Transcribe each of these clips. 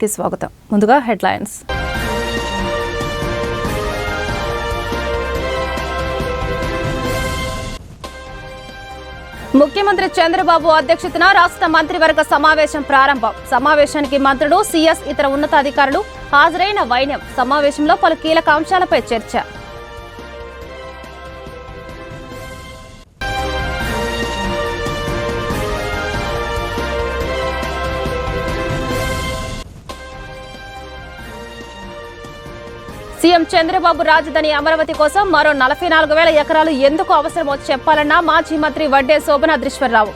కి స్వాగతం. ముందుగా హెడ్లైన్స్. ముఖ్యమంత్రి చంద్రబాబు అధ్యక్షతన రాష్ట్ర మంత్రివర్గ సమావేశం ప్రారంభం. సమావేశానికి మంత్రులు సీఎస్ ఇతర ఉన్నతాధికారులు హాజరైన వైన్యం సమావేశంలో పలు కీలక అంశాలపై చర్చ. సీఎం చంద్రబాబు రాజధాని అమరావతి కోసం మరో నలభై నాలుగు వేల ఎకరాలు ఎందుకు అవసరమో చెప్పాలన్న మాజీ మంత్రి వడ్డే శోభనాద్రీశ్వరరావు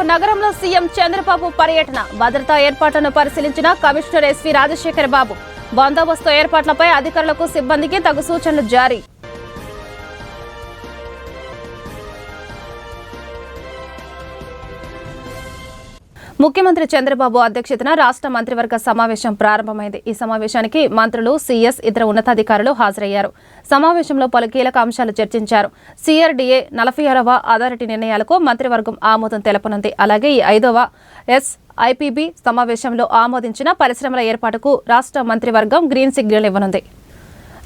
రేపు నగరంలో సీఎం చంద్రబాబు పర్యటన. భద్రతా ఏర్పాట్లను పరిశీలించిన కమిషనర్ ఎస్వి రాజశేఖర్ బాబు బందోబస్తు ఏర్పాట్లపై అధికారులకు సిబ్బందికి తగు సూచనలు జారీ. ముఖ్యమంత్రి చంద్రబాబు అధ్యక్షతన రాష్ట్ర మంత్రివర్గ సమావేశం ప్రారంభమైంది. ఈ సమావేశానికి మంత్రులు సీఎస్ ఇతర ఉన్నతాధికారులు హాజరయ్యారు. సమావేశంలో పలు కీలక అంశాలు చర్చించారు. సిఆర్డీఏ నలభై ఆరవ అథారిటీ నిర్ణయాలకు మంత్రివర్గం ఆమోదం తెలపనుంది. అలాగే ఈ ఐదవ ఎస్ ఐపీబీ సమావేశంలో ఆమోదించిన పరిశ్రమల ఏర్పాటుకు రాష్ట్ర మంత్రివర్గం గ్రీన్ సిగ్నల్ ఇవ్వనుంది.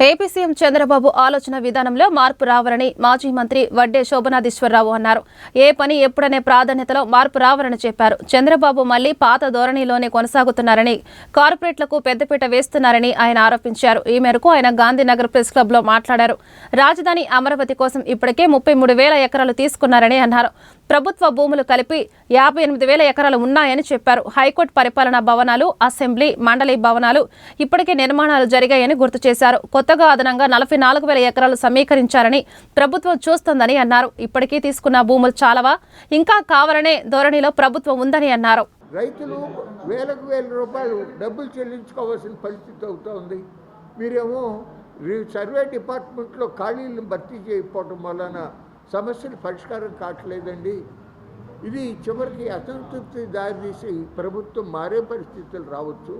ఏపీ సీఎం చంద్రబాబు ఆలోచన విధానంలో మార్పు రావాలని మాజీ మంత్రి వడ్డే శోభనాధీశ్వరరావు అన్నారు. ఏ పని ఎప్పుడనే ప్రాధాన్యతలో మార్పు రావాలని చెప్పారు. చంద్రబాబు మళ్ళీ పాత ధోరణిలోనే కొనసాగుతున్నారని కార్పొరేట్లకు పెద్దపీట వేస్తున్నారని ఆయన ఆరోపించారు. ఈ మేరకు ఆయన గాంధీనగర్ ప్రెస్ క్లబ్లో మాట్లాడారు. రాజధాని అమరావతి కోసం ఇప్పటికే ముప్పై మూడు వేల ఎకరాలు తీసుకున్నారని అన్నారు. ప్రభుత్వ భూములు కలిపి యాభై ఎనిమిది వేల ఎకరాలు ఉన్నాయని చెప్పారు. హైకోర్టు పరిపాలనా భవనాలు అసెంబ్లీ మండలి భవనాలు ఇప్పటికే నిర్మాణాలు జరిగాయని గుర్తు చేశారు. కొత్తగా అదనంగా నలభై నాలుగు వేల ఎకరాలు సమీకరించారని ప్రభుత్వం చూస్తోందని అన్నారు. ఇప్పటికీ తీసుకున్న భూములు చాలవా? ఇంకా కావాలనే ధోరణిలో ప్రభుత్వం ఉందని అన్నారు. రైతులు వేలకు వేల రూపాయలు డబ్బులు చెల్లించుకోవాల్సిన పరిస్థితి అవుతా ఉంది. మీరేమో సర్వే డిపార్ట్మెంట్లో ఖాళీలను భర్తీ చేయకపోవటం వలన సమస్యలు పరిష్కారం కావట్లేదండి. ఇది చివరికి అసంతృప్తి దారితీసి ప్రభుత్వం మారే పరిస్థితులు రావచ్చు.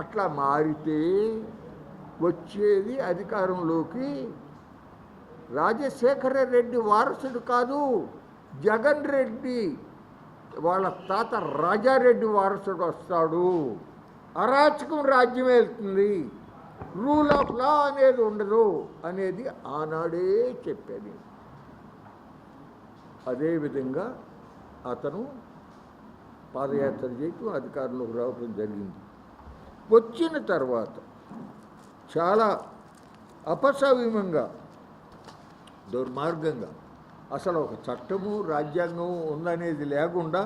అట్లా మారితే వచ్చేది అధికారంలోకి రాజశేఖర రెడ్డి వారసుడు కాదు జగన్ రెడ్డి. వాళ్ళ తాత రాజారెడ్డి వారసుడు వస్తాడు. అరాచకం రాజ్యం వెళ్తుంది. రూల్ ఆఫ్ లా అనేది ఉండదు అనేది ఆనాడే చెప్పేది అదేవిధంగా అతను పాదయాత్ర చేయటం అధికారంలోకి రావడం జరిగింది. వచ్చిన తర్వాత చాలా అపసవ్యంగా దుర్మార్గంగా అసలు ఒక చట్టము రాజ్యాంగం ఉందనేది లేకుండా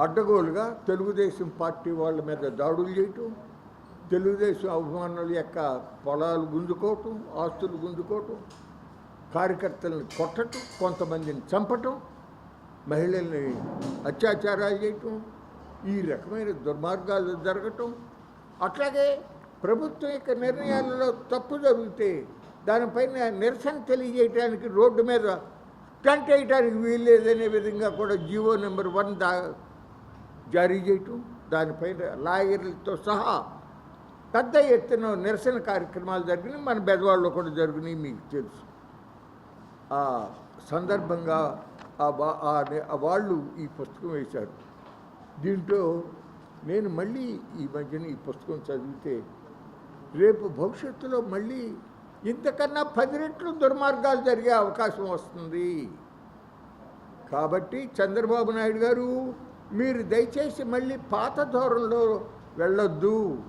అడ్డగోలుగా తెలుగుదేశం పార్టీ వాళ్ళ మీద దాడులు చేయటం తెలుగుదేశం అభిమానుల యొక్క పొలాలు గుంజుకోవటం ఆస్తులు గుంజుకోవటం కార్యకర్తలను కొట్టటం కొంతమందిని చంపటం మహిళల్ని అత్యాచారాలు చేయటం ఈ రకమైన దుర్మార్గాలు జరగటం. అట్లాగే ప్రభుత్వం యొక్క నిర్ణయాలలో తప్పు జరిగితే దానిపైన నిరసన తెలియజేయడానికి రోడ్డు మీద టెంట్ వేయడానికి వీల్లేదనే విధంగా కూడా జీవో నెంబర్ వన్ దా జారీ చేయటం దానిపైన లాయర్లతో సహా పెద్ద ఎత్తున నిరసన కార్యక్రమాలు జరిగినాయి. మన బెదవాళ్ళలో కూడా జరిగినాయి మీకు తెలుసు. సందర్భంగా ఆ వా- ఆ ఆ వాళ్ళు ఈ పుస్తకం వేశారు. దీంట్లో నేను మళ్ళీ ఈ మధ్యన ఈ పుస్తకం చదివితే రేపు భవిష్యత్తులో మళ్ళీ ఇంతకన్నా పది రెట్లు దుర్మార్గాలు జరిగే అవకాశం వస్తుంది. కాబట్టి చంద్రబాబు నాయుడు గారు మీరు దయచేసి మళ్ళీ పాత ధోరణిలో వెళ్ళొద్దు.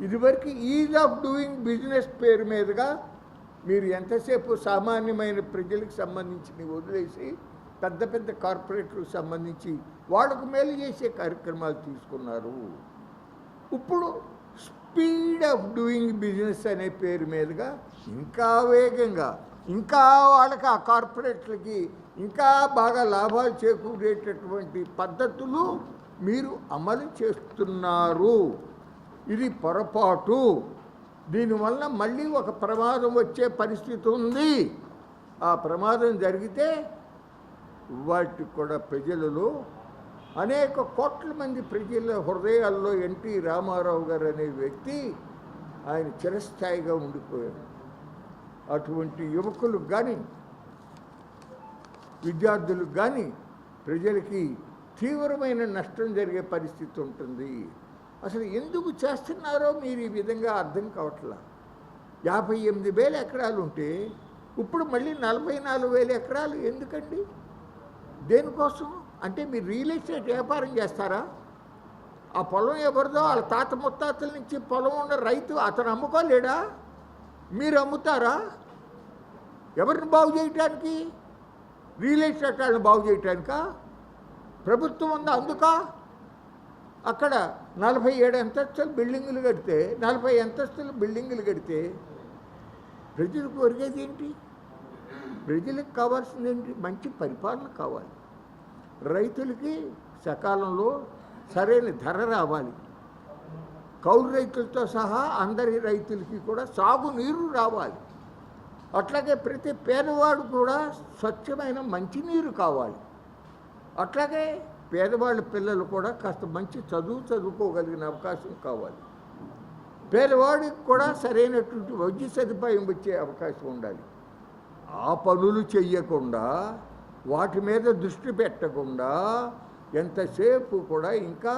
ఇదివరకు ఈజ్ ఆఫ్ డూయింగ్ బిజినెస్ పేరు మీదుగా మీరు ఎంతసేపు సామాన్యమైన ప్రజలకు సంబంధించి వదిలేసి పెద్ద పెద్ద కార్పొరేట్లకు సంబంధించి వాళ్ళకు మేలు చేసే కార్యక్రమాలు తీసుకున్నారు. ఇప్పుడు స్పీడ్ ఆఫ్ డూయింగ్ బిజినెస్ అనే పేరు మీదుగా ఇంకా వేగంగా ఇంకా వాళ్ళకి ఆ కార్పొరేట్లకి ఇంకా బాగా లాభాలు చేకూరేటటువంటి పద్ధతులు మీరు అమలు చేస్తున్నారు. ఇది పొరపాటు. దీనివల్ల మళ్ళీ ఒక ప్రమాదం వచ్చే పరిస్థితి ఉంది. ఆ ప్రమాదం జరిగితే వాటికి కూడా ప్రజలలో అనేక కోట్ల మంది ప్రజల హృదయాల్లో ఎన్టీ రామారావు గారు అనే వ్యక్తి ఆయన చిరస్థాయిగా ఉండిపోయారు అటువంటి యువకులకు కానీ విద్యార్థులకు కానీ ప్రజలకి తీవ్రమైన నష్టం జరిగే పరిస్థితి ఉంటుంది. అసలు ఎందుకు చేస్తున్నారో మీరు ఈ విధంగా అర్థం కావట్లా. యాభై ఎనిమిది వేల ఎకరాలు ఉంటే ఇప్పుడు మళ్ళీ నలభై నాలుగు వేల ఎకరాలు ఎందుకండి? దేనికోసం? అంటే మీరు రియల్ ఎస్టేట్ వ్యాపారం చేస్తారా? ఆ పొలం ఎవరిదో వాళ్ళ తాత ముత్తాతల నుంచి పొలం ఉన్న రైతు అతను అమ్ముకోలేడా? మీరు అమ్ముతారా? ఎవరిని బాగు చేయటానికి? రియల్ ఎస్టేట్ వాళ్ళని బాగు చేయటానికా? ప్రభుత్వం ఉందా అందుకా? అక్కడ నలభై ఏడు అంతస్తులు బిల్డింగులు కడితే నలభై అంతస్తులు బిల్డింగులు కడితే ప్రజలు ఒరిగేది ఏంటి? ప్రజలకు కావాల్సింది ఏంటి? మంచి పరిపాలన కావాలి. రైతులకి సకాలంలో సరైన ధర రావాలి. కౌలు రైతులతో సహా అందరి రైతులకి కూడా సాగునీరు రావాలి. అట్లాగే ప్రతి పేదవాడు కూడా స్వచ్ఛమైన మంచినీరు కావాలి. అట్లాగే పేదవాళ్ళ పిల్లలు కూడా కాస్త మంచి చదువు చదువుకోగలిగిన అవకాశం కావాలి. పేదవాడికి కూడా సరైనటువంటి వైద్య సదుపాయం వచ్చే అవకాశం ఉండాలి. ఆ పనులు చెయ్యకుండా వాటి మీద దృష్టి పెట్టకుండా ఎంతసేపు కూడా ఇంకా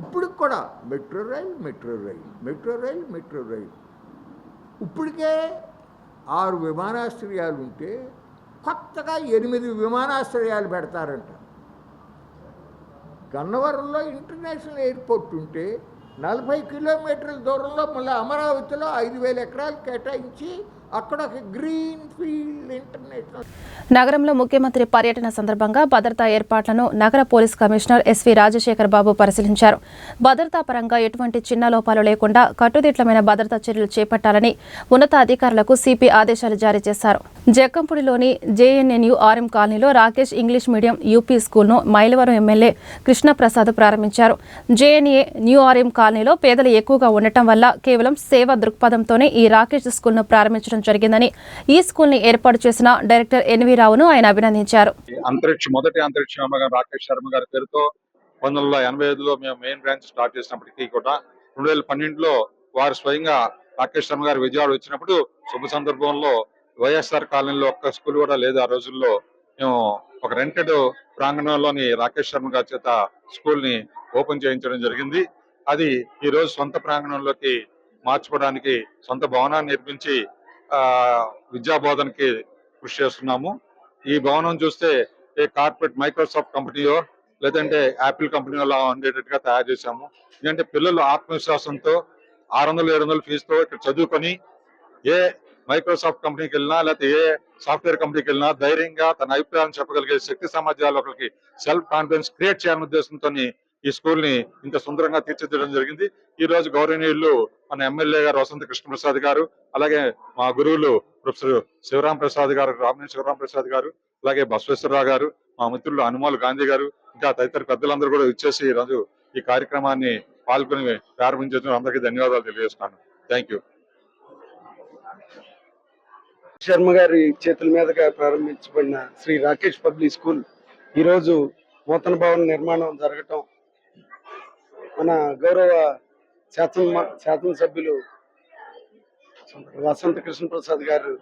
ఇప్పుడు కూడా metro rail metro rail metro rail metro rail. ఇప్పటికే ఆరు విమానాశ్రయాలు ఉంటే కొత్తగా ఎనిమిది విమానాశ్రయాలు పెడతారంట. గన్నవరంలో ఇంటర్నేషనల్ ఎయిర్పోర్ట్ ఉంటే నలభై కిలోమీటర్ల దూరంలో మళ్ళీ అమరావతిలో ఐదు వేల ఎకరాలు కేటాయించి అక్కడ గ్రీన్ ఫీల్డ్ ఇంటర్నేషనల్. నగరంలో ముఖ్యమంత్రి పర్యటన సందర్భంగా భద్రతా ఏర్పాట్లను నగర police commissioner S V Rajasekhar Babu పరిశీలించారు. భద్రతా పరంగా ఎటువంటి చిన్న లోపాలు లేకుండా కట్టుదిట్టమైన భద్రతా చర్యలు చేపట్టాలని ఉన్నతాధికారులకు సిపి ఆదేశాలు జారీ చేశారు. జక్కంపూడిలోని జేఎన్ఎన్యు ఆర్ఎం కాలనీలో రాకేష్ ఇంగ్లీష్ మీడియం యూపీ స్కూల్ను మైలవరం ఎమ్మెల్యే కృష్ణప్రసాద్ ప్రారంభించారు. జేఎన్ఏ న్యూ ఆర్ఎం కాలనీలో పేదలు ఎక్కువగా ఉండటం వల్ల కేవలం సేవా దృక్పథంతోనే ఈ రాకేష్ స్కూల్ను ప్రారంభించడం జరిగిందని ఈ స్కూల్ని ఏర్పాటు చేసిన డైరెక్టర్ ఎన్వి రావును ఆయన అభినందించారు. అంతరిక్ష మొదటి అంతరిక్ష రాకేష్ శర్మ గారి పేరుతో పంతొమ్మిది వందల ఎనభై ఐదులో మేము మెయిన్ బ్రాంచ్ స్టార్ట్ చేసినప్పటికీ కూడా రెండు వేల పన్నెండులో వారు స్వయంగా రాకేష్ శర్మ గారు విజయవాడ వచ్చినప్పుడు శుభ సందర్భంలో వైఎస్ఆర్ కాలనీలో ఒక్క స్కూల్ కూడా లేదు. ఆ రోజుల్లో మేము ఒక రెంటెడ్ ప్రాంగణంలోని రాకేష్ శర్మ గారి చేత స్కూల్ని ఓపెన్ చేయించడం జరిగింది. అది ఈ రోజు సొంత ప్రాంగణంలోకి మార్చుకోవడానికి సొంత భవనాన్ని నిర్మించి విద్యాబోధనకి విద్యా బోధనకి కృషి చేస్తున్నాము. ఈ భవనం చూస్తే ఏ కార్పొరేట్ మైక్రోసాఫ్ట్ కంపెనీయో లేదంటే యాపిల్ కంపెనీ అలా ఉండేటట్టుగా తయారు చేశాము. ఎందుకంటే పిల్లలు ఆత్మవిశ్వాసంతో ఆరు వందలు ఏడు వందలు ఫీజుతో ఇక్కడ చదువుకొని ఏ మైక్రోసాఫ్ట్ కంపెనీకి వెళ్ళినా లేకపోతే ఏ సాఫ్ట్వేర్ కంపెనీకి వెళ్ళినా ధైర్యంగా తన అభిప్రాయాలను చెప్పగలిగే శక్తి సామర్థ్యాలు ఒకరికి సెల్ఫ్ కాన్ఫిడెన్స్ క్రియేట్ చేయాలనే ఉద్దేశంతో ఈ స్కూల్ని ఇంత సుందరంగా తీర్చిదిద్దడం జరిగింది. ఈ రోజు గౌరవనీయులు మన ఎమ్మెల్యే గారు వసంత కృష్ణప్రసాద్ గారు అలాగే మా గురువులు ప్రొఫెసర్ శివరాం ప్రసాద్ గారు రామినేని శివరాం ప్రసాద్ గారు అలాగే బసవేశ్వరరావు గారు మా మిత్రులు హనుమాలు గాంధీ గారు ఇంకా తదితర పెద్దలందరూ కూడా ఇచ్చేసి ఈ రోజు ఈ కార్యక్రమాన్ని పాల్గొని ప్రారంభించిన అందరికీ ధన్యవాదాలు తెలియజేస్తున్నాను. థ్యాంక్ యూ శర్మ గారి చేతుల మీదుగా ప్రారంభించబడిన శ్రీ రాకేష్ పబ్లిక్ స్కూల్. ఈరోజు నూతన భవన నిర్మాణం జరగటం మన గౌరవ శాసన శాసనసభ్యులు వసంత కృష్ణ ప్రసాద్ గారు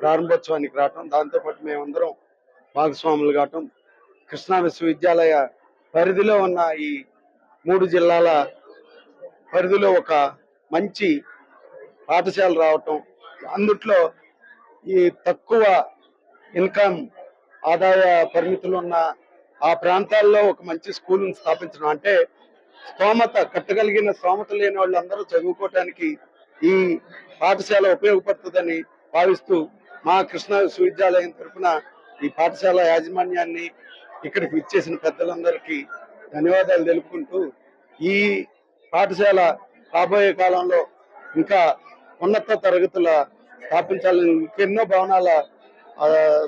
ప్రారంభోత్సవానికి రావటం దాంతోపాటు మేమందరం భాగస్వాములు కావటం కృష్ణా విశ్వవిద్యాలయ పరిధిలో ఉన్న ఈ మూడు జిల్లాల పరిధిలో ఒక మంచి పాఠశాల రావటం అందుట్లో ఈ తక్కువ ఇన్కమ్ ఆదాయ పరిమితులు ఉన్న ఆ ప్రాంతాల్లో ఒక మంచి స్కూల్ని స్థాపించడం. అంటే స్తోమత కట్టగలిగిన స్తోమత లేని వాళ్ళందరూ చదువుకోవటానికి ఈ పాఠశాల ఉపయోగపడుతుందని భావిస్తూ మా కృష్ణా విశ్వవిద్యాలయం తరఫున ఈ పాఠశాల యాజమాన్యాన్ని ఇక్కడికి ఇచ్చేసిన పెద్దలందరికీ ధన్యవాదాలు తెలుపుకుంటూ ఈ పాఠశాల రాబోయే కాలంలో ఇంకా ఉన్నత తరగతుల స్థాపించాలని ఇంకెన్నో భవనాల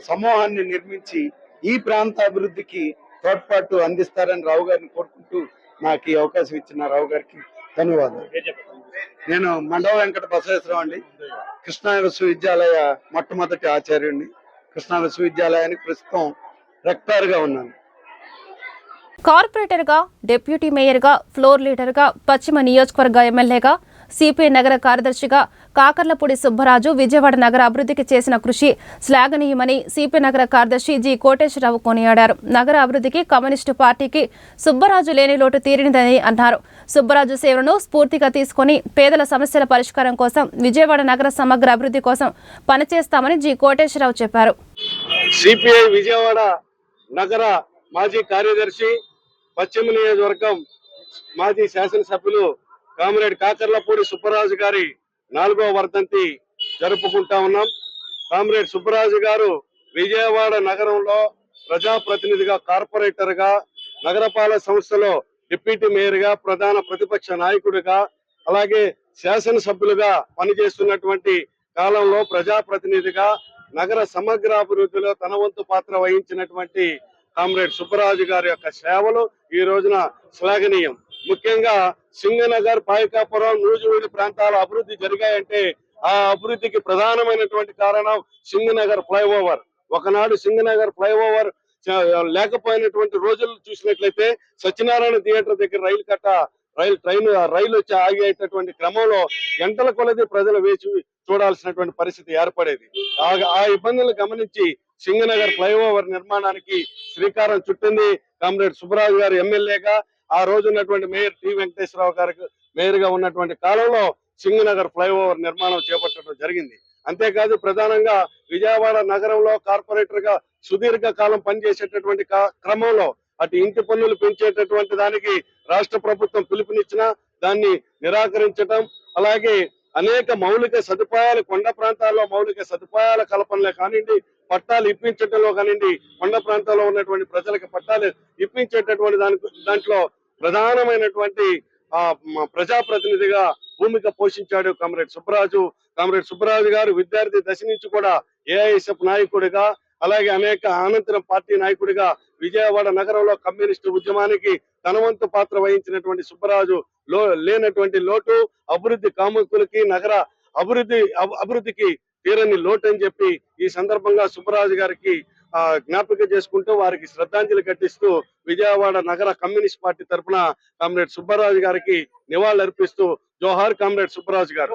సమూహాన్ని నిర్మించి ఈ ప్రాంత అభివృద్ధికి తోడ్పాటు అందిస్తారని రావు గారిని కోరుకుంటూ నాకు ఈ అవకాశం ఇచ్చిన రావు గారికి ధన్యవాదాలు. నేను మండవ వెంకట బసవేశ్వరరావు అండి. కృష్ణా విశ్వవిద్యాలయ మొట్టమొదటి ఆచార్యుడిని కృష్ణా విశ్వవిద్యాలయానికి ప్రస్తుతం రెక్టార్గా ఉన్నాను. కార్పొరేటర్గా డిప్యూటీ మేయర్గా ఫ్లోర్ లీడర్గా పశ్చిమ నియోజకవర్గ ఎమ్మెల్యేగా సిపిఐ నగర కార్యదర్శిగా కాకర్లపూడి సుబ్బరాజు విజయవాడ నగర అభివృద్ధికి చేసిన కృషి శ్లాఘనీయమని సిపిఐ నగర కార్యదర్శి జి కోటేశ్వరరావు కొనియాడారు. నగర అభివృద్ధికి కమ్యూనిస్టు పార్టీకి సుబ్బరాజు లేని లోటు తీరినదని అన్నారు. సుబ్బరాజు సేవలను స్ఫూర్తిగా తీసుకొని పేదల సమస్యల పరిష్కారం కోసం విజయవాడ నగర సమగ్ర అభివృద్ధి కోసం పనిచేస్తామని జి కోటేశ్వరరావు చెప్పారు. సిపిఐ విజయవాడ నగర మాజీ కార్యదర్శి పశ్చిమ నియోజకవర్గం మాజీ శాసనసభ్యులు కామరేడ్ కాకర్లపూడి సుబ్బరాజు గారి నాలుగో వర్ధంతి జరుపుకుంటా ఉన్నాం. కామరేడ్ సుబ్బరాజు గారు విజయవాడ నగరంలో ప్రజాప్రతినిధిగా కార్పొరేటర్గా నగరపాలక సంస్థలో డిప్యూటీ మేయర్గా ప్రధాన ప్రతిపక్ష నాయకుడిగా అలాగే శాసనసభ్యులుగా పనిచేస్తున్నటువంటి కాలంలో ప్రజాప్రతినిధిగా నగర సమగ్రాభివృద్ధిలో తన వంతు పాత్ర వహించినటువంటి కామ్రేడ్ సుబ్బరాజు గారి యొక్క సేవలు ఈ రోజున శ్లాఘనీయం. ముఖ్యంగా సింగనగర్ పాయకాపురం నూజివీడి ప్రాంతాల అభివృద్ధి జరిగాయంటే ఆ అభివృద్ధికి ప్రధానమైనటువంటి కారణం సింగనగర్ ఫ్లైఓవర్. ఒకనాడు సింగనగర్ ఫ్లైఓవర్ లేకపోయినటువంటి రోజులు చూసినట్లయితే సత్యనారాయణ థియేటర్ దగ్గర రైలు కట్ట రైలు ట్రైన్ రైలు వచ్చి ఆగేటటువంటి క్రమంలో గంటల కొలది ప్రజలు వేచి చూడాల్సినటువంటి పరిస్థితి ఏర్పడేది. ఆ- ఆ ఇబ్బందులు గమనించి సింగనగర్ ఫ్లైఓవర్ నిర్మాణానికి శ్రీకారం చుట్టింది కామ్రేడ్ సుబ్బరాజు గారు ఎమ్మెల్యేగా ఆ రోజు ఉన్నటువంటి మేయర్ టి వెంకటేశ్వరరావు గారికి మేయర్గా ఉన్నటువంటి కాలంలో సింగనగర్ ఫ్లైఓవర్ నిర్మాణం చేపట్టడం జరిగింది. అంతేకాదు ప్రధానంగా విజయవాడ నగరంలో కార్పొరేటర్గా సుదీర్ఘ కాలం పనిచేసేటటువంటి క్రమంలో అటు ఇంటి పన్నులు పెంచేటటువంటి దానికి రాష్ట్ర ప్రభుత్వం పిలుపునిచ్చిన దాన్ని నిరాకరించటం అలాగే అనేక మౌలిక సదుపాయాలు కొండ ప్రాంతాల్లో మౌలిక సదుపాయాల కల్పనలే కానివ్వండి పట్టాలు ఇప్పించడంలో కానివ్వండి కొండ ప్రాంతాల్లో ఉన్నటువంటి ప్రజలకు పట్టాలు ఇప్పించేటటువంటి దాని దాంట్లో ప్రధానమైనటువంటి ఆ ప్రజాప్రతినిధిగా భూమిక పోషించాడు కామ్రేడ్ సుబ్బరాజు. కామ్రేడ్ సుబ్బరాజు గారు విద్యార్థి దశ నుంచి కూడా ఏఐఎస్ఎఫ్ నాయకుడిగా అలాగే అనేక అనంతరం పార్టీ నాయకుడిగా విజయవాడ నగరంలో కమ్యూనిస్టు ఉద్యమానికి తనవంతు పాత్ర వహించినటువంటి సుబ్బరాజు లో లేనటువంటి లోటు అభివృద్ధి కాముకులకి నగర అభివృద్ధి అభివృద్ధికి తీరని లోటు అని చెప్పి ఈ సందర్భంగా సుబ్బరాజు గారికి ఆ జ్ఞాపిక చేసుకుంటూ వారికి శ్రద్ధాంజలి ఘటిస్తూ విజయవాడ నగర కమ్యూనిస్ట్ పార్టీ తరఫున కామ్రేడ్ సుబ్బరాజు గారికి నివాళులర్పిస్తూ. జోహార్ కామ్రేడ్ సుబ్బరాజు గారు.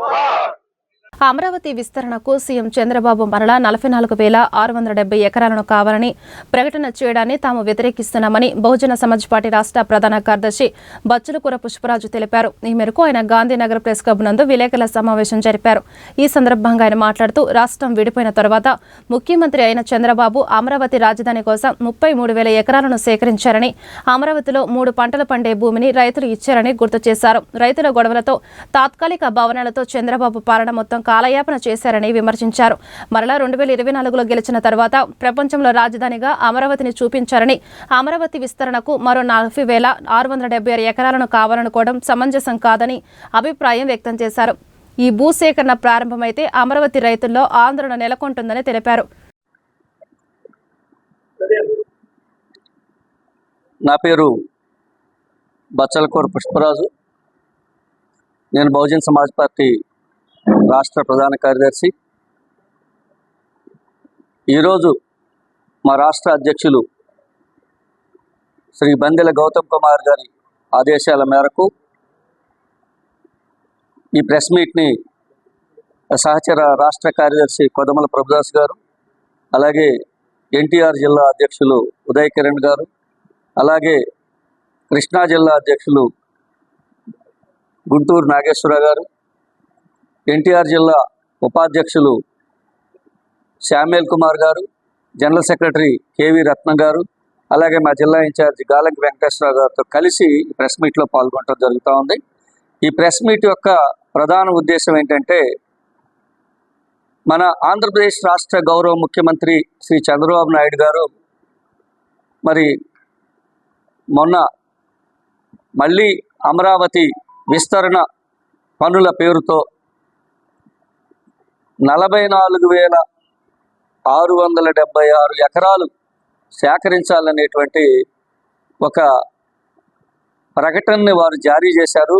అమరావతి విస్తరణకు సీఎం చంద్రబాబు మరలా నలభై నాలుగు వేల ఆరు వందల డెబ్బై ఎకరాలను కావాలని ప్రకటన చేయడాన్ని తాము వ్యతిరేకిస్తున్నామని బహుజన సమాజ్ పార్టీ రాష్ట్ర ప్రధాన కార్యదర్శి బచ్చులకూర పుష్పరాజు తెలిపారు. ఈ మేరకు ఆయన గాంధీనగర్ ప్రెస్ క్లబ్ నందు విలేకరుల సమావేశం జరిపారు. ఈ సందర్భంగా ఆయన మాట్లాడుతూ రాష్ట్రం విడిపోయిన తర్వాత ముఖ్యమంత్రి అయిన చంద్రబాబు అమరావతి రాజధాని కోసం ముప్పై మూడు వేల ఎకరాలను సేకరించారని అమరావతిలో మూడు పంటలు పండే భూమిని రైతులు ఇచ్చారని గుర్తు చేశారు. రైతుల గొడవలతో తాత్కాలిక భవనాలతో చంద్రబాబు పాలన మొత్తం కాలయాపన చేశారని విమర్శించారు. మరలా రెండు వేల ఇరవై నాలుగులో గెలిచిన తర్వాత ప్రపంచంలో రాజధానిగా అమరావతిని చూపించారని అమరావతి విస్తరణకు మరో నలభై వేల ఆరు వందల డెబ్బై ఆరు ఎకరాలను కావాలనుకోవడం సమంజసం కాదని అభిప్రాయం వ్యక్తం చేశారు. ఈ భూసేకరణ ప్రారంభమైతే అమరావతి రైతుల్లో ఆందోళన నెలకొంటుందని తెలిపారు. నా పేరు బచ్చలకూర పుష్పరాజు. నేను బహుజన్ సమాజ్ పార్టీ రాష్ట్ర ప్రధాన కార్యదర్శి. ఈరోజు మా రాష్ట్ర అధ్యక్షులు శ్రీ బందెల గౌతమ్ కుమార్ గారి ఆదేశాల మేరకు ఈ ప్రెస్ మీట్ని సహచర రాష్ట్ర కార్యదర్శి కొదమల ప్రభుదాస్ గారు అలాగే ఎన్టీఆర్ జిల్లా అధ్యక్షులు ఉదయ్ కిరణ్ గారు అలాగే కృష్ణా జిల్లా అధ్యక్షులు గుంటూరు నాగేశ్వర గారు ఎన్టీఆర్ జిల్లా ఉపాధ్యక్షులు శామ్యుల్ కుమార్ గారు జనరల్ సెక్రటరీ కేవి రత్నం గారు అలాగే మా జిల్లా ఇన్ఛార్జ్ గాలంకి వెంకటేశ్వర గారితో కలిసి ఈ ప్రెస్ మీట్లో పాల్గొనడం జరుగుతూ ఉంది. ఈ ప్రెస్ మీట్ యొక్క ప్రధాన ఉద్దేశం ఏంటంటే మన ఆంధ్రప్రదేశ్ రాష్ట్ర గౌరవ ముఖ్యమంత్రి శ్రీ చంద్రబాబు నాయుడు గారు మరి మొన్న మళ్ళీ అమరావతి విస్తరణ పనుల పేరుతో నలభై నాలుగు వేల ఆరు వందల డెబ్బై ఆరు ఎకరాలు సేకరించాలనేటువంటి ఒక ప్రకటనని వారు జారీ చేశారు.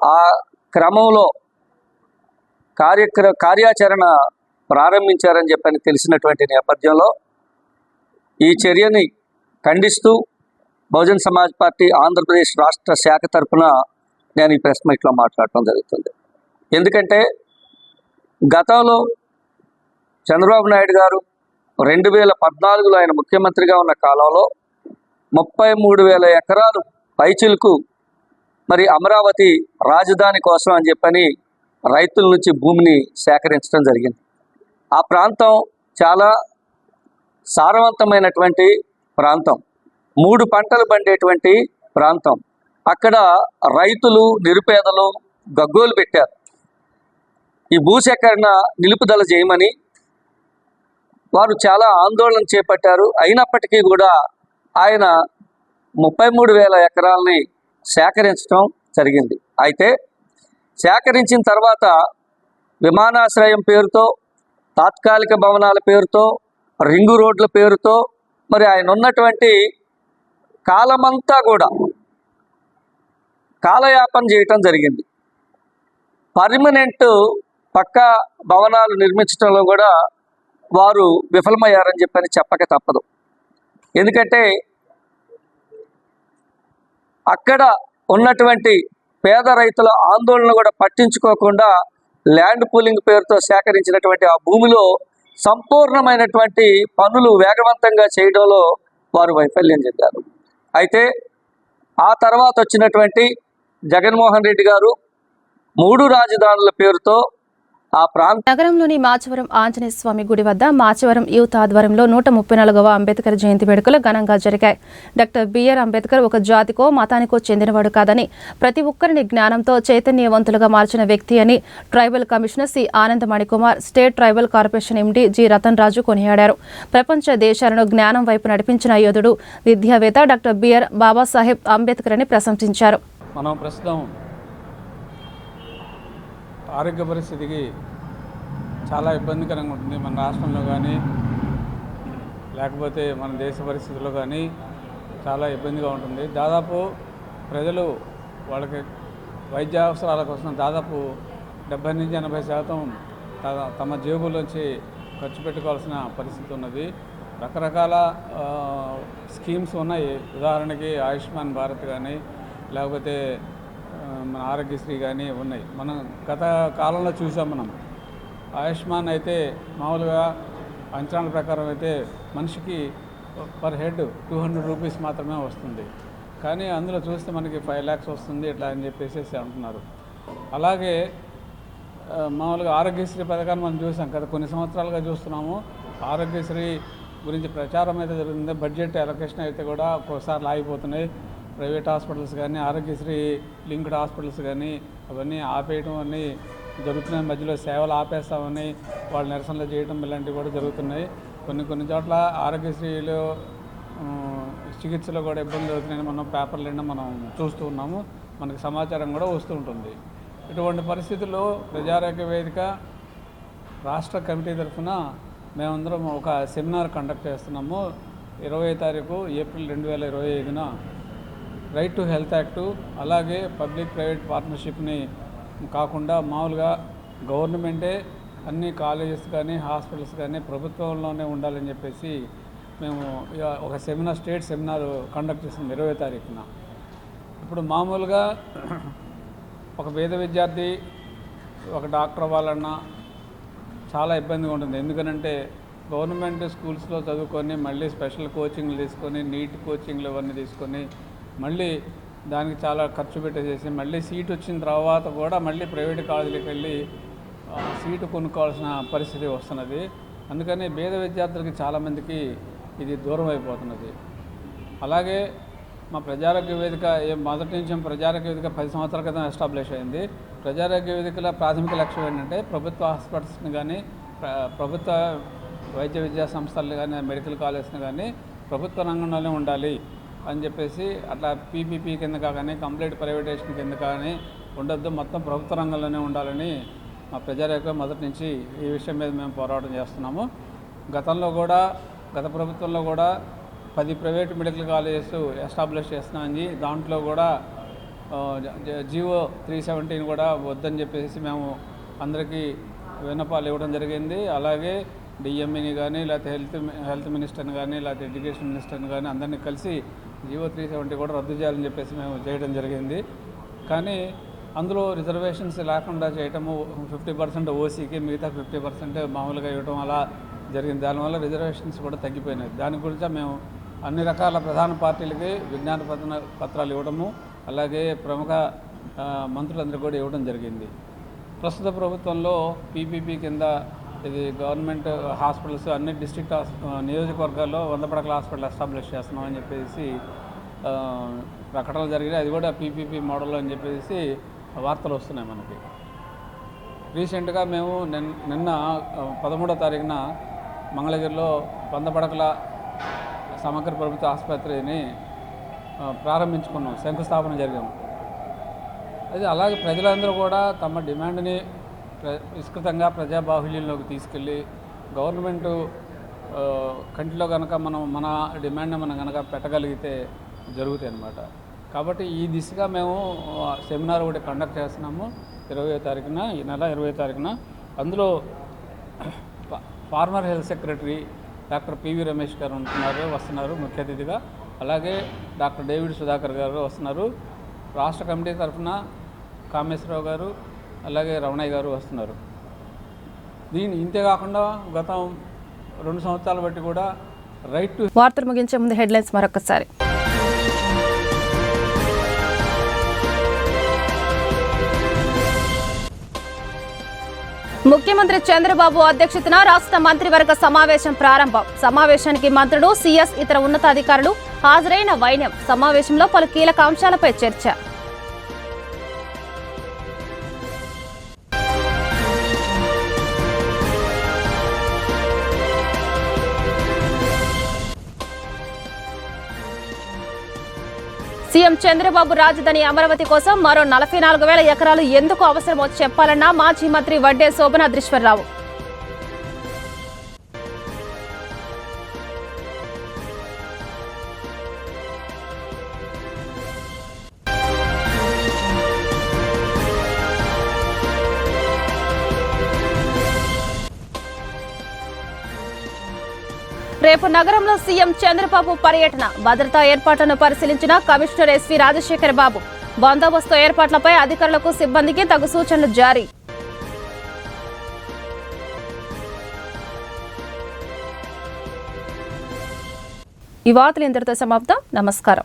ఆ క్రమంలో కార్యక్ర కార్యాచరణ ప్రారంభించారని చెప్పని తెలిసినటువంటి నేపథ్యంలో ఈ చర్యని ఖండిస్తూ బహుజన్ సమాజ్ పార్టీ ఆంధ్రప్రదేశ్ రాష్ట్ర శాఖ తరఫున నేను ఈ ప్రెస్ మీట్లో మాట్లాడటం జరుగుతుంది. ఎందుకంటే గతంలో చంద్రబాబు నాయుడు గారు రెండు వేల పద్నాలుగులో ఆయన ముఖ్యమంత్రిగా ఉన్న కాలంలో ముప్పై మూడు వేల ఎకరాలు పైచిలకు మరి అమరావతి రాజధాని కోసం అని చెప్పని రైతుల నుంచి భూమిని సేకరించడం జరిగింది. ఆ ప్రాంతం చాలా సారవంతమైనటువంటి ప్రాంతం. మూడు పంటలు పండేటువంటి ప్రాంతం. అక్కడ రైతులు నిరుపేదలు గగ్గోలు పెట్టారు. ఈ భూసేకరణ నిలుపుదల చేయమని వారు చాలా ఆందోళన చేపట్టారు. అయినప్పటికీ కూడా ఆయన ముప్పై మూడు వేల ఎకరాలని సేకరించడం జరిగింది. అయితే సేకరించిన తర్వాత విమానాశ్రయం పేరుతో తాత్కాలిక భవనాల పేరుతో రింగు రోడ్ల పేరుతో మరి ఆయన ఉన్నటువంటి కాలమంతా కూడా కాలయాపన చేయటం జరిగింది. పర్మనెంట్ పక్కా భవనాలు నిర్మించడంలో కూడా వారు విఫలమయ్యారని చెప్పని చెప్పక తప్పదు. ఎందుకంటే అక్కడ ఉన్నటువంటి పేద రైతుల ఆందోళన కూడా పట్టించుకోకుండా ల్యాండ్ పూలింగ్ పేరుతో సేకరించినటువంటి ఆ భూమిలో సంపూర్ణమైనటువంటి పనులు వేగవంతంగా చేయడంలో వారు వైఫల్యం చెందారు. అయితే ఆ తర్వాత వచ్చినటువంటి జగన్మోహన్ రెడ్డి గారు మూడు రాజధానుల పేరుతో ఆ ప్రాంత నగరంలోని మాచవరం ఆంజనేయ స్వామి గుడి వద్ద మాచవరం యూత్ ఆధ్వర్యంలో నూట ముప్పై నాలుగవ అంబేద్కర్ జయంతి వేడుకలు ఘనంగా జరిగాయి. డాక్టర్ బిఆర్ అంబేద్కర్ ఒక జాతికో మతానికో చెందినవాడు కాదని ప్రతి ఒక్కరిని జ్ఞానంతో చైతన్యవంతులుగా మార్చిన వ్యక్తి అని tribal commissioner C. Anandamani Kumar state tribal corporation MD G. Ratan Raju కొనియాడారు. ప్రపంచ దేశాలను జ్ఞానం వైపు నడిపించిన యోధుడు విద్యావేత్త డాక్టర్ బిఆర్ బాబాసాహెబ్ అంబేద్కర్ అని ప్రశంసించారు. మనం ప్రస్తుతం ఆరోగ్య పరిస్థితికి చాలా ఇబ్బందికరంగా ఉంటుంది. మన రాష్ట్రంలో కానీ లేకపోతే మన దేశ పరిస్థితుల్లో కానీ చాలా ఇబ్బందిగా ఉంటుంది. దాదాపు ప్రజలు వాళ్ళకి వైద్య అవసరాల కోసం దాదాపు డెబ్బై నుంచి ఎనభై శాతం త- తమ జేబులోంచి ఖర్చు పెట్టుకోవాల్సిన పరిస్థితి ఉన్నది. రకరకాల స్కీమ్స్ ఉన్నాయి. ఉదాహరణకి ఆయుష్మాన్ భారత్ కానీ లేకపోతే మన ఆరోగ్యశ్రీ కానీ ఉన్నాయి. మనం గత కాలంలో చూసాం మనం. ఆయుష్మాన్ అయితే మామూలుగా అంచనాల ప్రకారం అయితే మనిషికి per head two hundred rupees మాత్రమే వస్తుంది. కానీ అందులో చూస్తే మనకి ఫైవ్ ల్యాక్స్ వస్తుంది ఇట్లా అని చెప్పేసి అంటున్నారు. అలాగే మామూలుగా ఆరోగ్యశ్రీ పథకాన్ని మనం చూసాం కదా కొన్ని సంవత్సరాలుగా చూస్తున్నాము. ఆరోగ్యశ్రీ గురించి ప్రచారం అయితే జరుగుతుంది. బడ్జెట్ అలొకేషన్ అయితే కూడా ఒక్కోసారి ఆగిపోతున్నాయి ప్రైవేట్ హాస్పిటల్స్ కానీ ఆరోగ్యశ్రీ లింక్డ్ హాస్పిటల్స్ కానీ అవన్నీ ఆపేయడం అన్నీ జరుగుతున్నాయి. మధ్యలో సేవలు ఆపేస్తామని వాళ్ళు నిరసనలు చేయడం ఇలాంటివి కూడా జరుగుతున్నాయి. కొన్ని కొన్ని చోట్ల ఆరోగ్యశ్రీలో చికిత్సలో కూడా ఇబ్బందులు అవుతున్నాయని మనం పేపర్లు నిండా మనం చూస్తూ ఉన్నాము. మనకి సమాచారం కూడా వస్తూ ఉంటుంది. ఇటువంటి పరిస్థితుల్లో ప్రజారోగ్య వేదిక రాష్ట్ర కమిటీ తరఫున మేమందరం ఒక సెమినార్ కండక్ట్ చేస్తున్నాము. ఇరవై తారీఖు ఏప్రిల్ రెండు వేల ఇరవై ఐదున రైట్ టు హెల్త్ యాక్టు అలాగే పబ్లిక్ ప్రైవేట్ పార్ట్నర్షిప్ని కాకుండా మామూలుగా గవర్నమెంటే అన్ని కాలేజెస్ కానీ హాస్పిటల్స్ కానీ ప్రభుత్వంలోనే ఉండాలని చెప్పేసి మేము ఇక ఒక సెమినార్ స్టేట్ సెమినార్ కండక్ట్ చేసింది ఇరవై తారీఖున. ఇప్పుడు మామూలుగా ఒక పేద విద్యార్థి ఒక డాక్టర్ అవ్వాలన్నా చాలా ఇబ్బందిగా ఉంటుంది. ఎందుకనంటే గవర్నమెంట్ స్కూల్స్లో చదువుకొని మళ్ళీ స్పెషల్ కోచింగ్లు తీసుకొని నీట్ కోచింగ్లు ఇవన్నీ తీసుకొని మళ్ళీ దానికి చాలా ఖర్చు పెట్టేసేసి మళ్ళీ సీట్ వచ్చిన తర్వాత కూడా మళ్ళీ ప్రైవేట్ కాలేజీలకు వెళ్ళి సీటు కొనుక్కోవాల్సిన పరిస్థితి వస్తున్నది. అందుకని పేద విద్యార్థులకి చాలామందికి ఇది దూరం అయిపోతున్నది. అలాగే మా ప్రజారోగ్య వేదిక ఏ మొదటి నుంచి ప్రజారోగ్య వేదిక పది సంవత్సరాల క్రితం ఎస్టాబ్లిష్ అయింది. ప్రజారోగ్య వేదికల ప్రాథమిక లక్ష్యం ఏంటంటే ప్రభుత్వ హాస్పిటల్స్ని కానీ ప్రభుత్వ వైద్య విద్యా సంస్థలు కానీ మెడికల్ కాలేజ్ని కానీ ప్రభుత్వ రంగంలోనే ఉండాలి. అని చెప్పేసి అట్లా పీపీపీ కింద కానీ కంప్లీట్ ప్రైవేటేషన్ కింద కానీ ఉండొద్దు. మొత్తం ప్రభుత్వ రంగంలోనే ఉండాలని మా ప్రజారేఖ మొదటి నుంచి ఈ విషయం మీద మేము పోరాటం చేస్తున్నాము. గతంలో కూడా గత ప్రభుత్వంలో కూడా పది ప్రైవేట్ మెడికల్ కాలేజెస్ ఎస్టాబ్లిష్ చేస్తున్నామని దాంట్లో కూడా జీవో త్రీ సెవెంటీన్ కూడా వద్దని చెప్పేసి మేము అందరికీ విన్నపాలు ఇవ్వడం జరిగింది. అలాగే డిఎంఈని కానీ లేకపోతే హెల్త్ హెల్త్ మినిస్టర్ని కానీ లేకపోతే ఎడ్యుకేషన్ మినిస్టర్ని కానీ అందరినీ కలిసి జియో త్రీ సెవెంటీ కూడా రద్దు చేయాలని చెప్పేసి మేము చేయడం జరిగింది. కానీ అందులో రిజర్వేషన్స్ లేకుండా చేయటము ఫిఫ్టీ పర్సెంట్ ఓసీకి మిగతా ఫిఫ్టీ పర్సెంట్ మామూలుగా ఇవ్వటం అలా జరిగింది. దానివల్ల రిజర్వేషన్స్ కూడా తగ్గిపోయినాయి. దాని గురించి మేము అన్ని రకాల ప్రధాన పార్టీలకి విజ్ఞాన పత్ర పత్రాలు ఇవ్వడము అలాగే ప్రముఖ మంత్రులందరూ కూడా ఇవ్వడం జరిగింది. ప్రస్తుత ప్రభుత్వంలో పీపీపీ కింద ఇది గవర్నమెంట్ హాస్పిటల్స్ అన్ని డిస్ట్రిక్ట్ హాస్ నియోజకవర్గాల్లో వంద పడకల హాస్పిటల్ ఎస్టాబ్లిష్ చేస్తున్నాం అని చెప్పేసి ప్రకటనలు జరిగినాయి. అది కూడా పీపీపీ మోడల్ అని చెప్పేసి వార్తలు వస్తున్నాయి మనకి. రీసెంట్గా మేము నిన్ నిన్న పదమూడో తారీఖున మంగళగిరిలో వంద పడకల సమగ్ర ప్రభుత్వ ఆసుపత్రిని ప్రారంభించుకున్నాం. శంకుస్థాపన జరిగాము అది అలాగే ప్రజలందరూ కూడా తమ డిమాండ్ని విస్తృతంగా ప్రజాబాహుల్యంలోకి తీసుకెళ్ళి గవర్నమెంటు కంటిలో కనుక మనం మన డిమాండ్ని మనం కనుక పెట్టగలిగితే జరుగుతాయి అన్నమాట కాబట్టి ఈ దిశగా మేము సెమినార్ ఒకటి కండక్ట్ చేస్తున్నాము. ఇరవై తారీఖున ఈ నెల ఇరవై తారీఖున. అందులో ఫా- former health secretary doctor P V Ramesh గారు ఉంటున్నారు వస్తున్నారు ముఖ్య అతిథిగా. అలాగే డాక్టర్ డేవిడ్ సుధాకర్ గారు వస్తున్నారు. రాష్ట్ర కమిటీ తరఫున కామేశ్వరరావు గారు అలాగే రమణయ్య గారు వస్తున్నారు. దీని ఇంతే కాకుండా గతం రెండు సంవత్సరాలు బట్టి కూడా రైట్ టు వార్తలు ముగించే ముందు హెడ్లైన్స్ మరొకసారి. ముఖ్యమంత్రి చంద్రబాబు అధ్యక్షతన రాష్ట్ర మంత్రివర్గ సమావేశం ప్రారంభం. సమావేశానికి మంత్రులు సీఎస్ ఇతర ఉన్నతాధికారులు హాజరైన వైన్యం సమావేశంలో పలు కీలక అంశాలపై చర్చ. సీఎం చంద్రబాబు రాజధాని అమరావతి కోసం మరో నలభై నాలుగు వేల ఎకరాలు ఎందుకు అవసరమో చెప్పాలన్న మాజీ మంత్రి వడ్డే శోభనాద్రీశ్వరరావు రేపు నగరంలో సీఎం చంద్రబాబు పర్యటన. భద్రతా ఏర్పాట్లను పరిశీలించిన కమిషనర్ ఎస్వి రాజశేఖర్ బాబు. బందోబస్తు ఏర్పాట్లపై అధికారులకు సిబ్బందికి తగు సూచనలు జారీ. ఈ వార్తలు ఇంతటితో సమాప్తం. నమస్కారం.